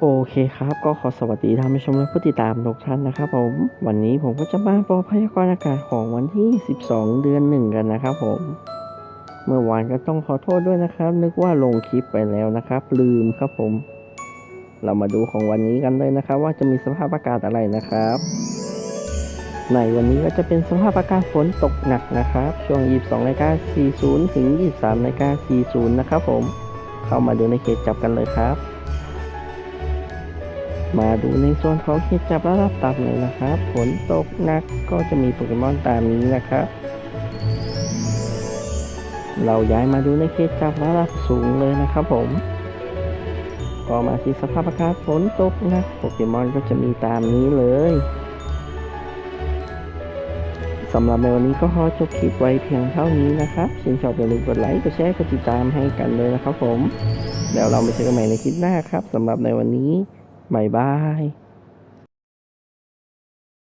โอเคครับ ก็ขอสวัสดีท่านผู้ชมและผู้ติดตามทุกท่านนะครับผม วันนี้ผมก็จะมาบอกพยากรณ์อากาศของวันที่ 12 เดือนหนึ่งกันนะครับผม เมื่อวานก็ต้องขอโทษด้วยนะครับ นึกว่าลงคลิปไปแล้วนะครับ ลืมครับผม เรามาดูของวันนี้กันเลยนะครับ ว่าจะมีสภาพอากาศอะไรนะครับ ในวันนี้ก็จะเป็นสภาพอากาศฝนตกหนักนะครับ ช่วง 22นาฬิกา40 ถึง 23นาฬิกา40 นะครับผม เข้ามาดูในเขตจับกันเลยครับ มาดูในส่วนของเขตจับระดับต่ำเลยนะครับฝนตกหนักก็จะมีโปเกมอนตามนี้นะครับ เราย้ายมาดูในเขตจับระดับสูงเลยนะครับผมก็มาที่สภาพอากาศฝนตกหนักโปเกมอนก็จะมีตามนี้เลยสำหรับในวันนี้ก็ขอจบคลิปไว้เพียงเท่านี้นะครับชื่นชอบอย่าลืมกดไลค์ กดแชร์ กดติดตามให้กันเลยนะครับผมเดี๋ยวเราไปเจอกันใหม่ในคลิปหน้าครับสำหรับในวันนี้ บายบาย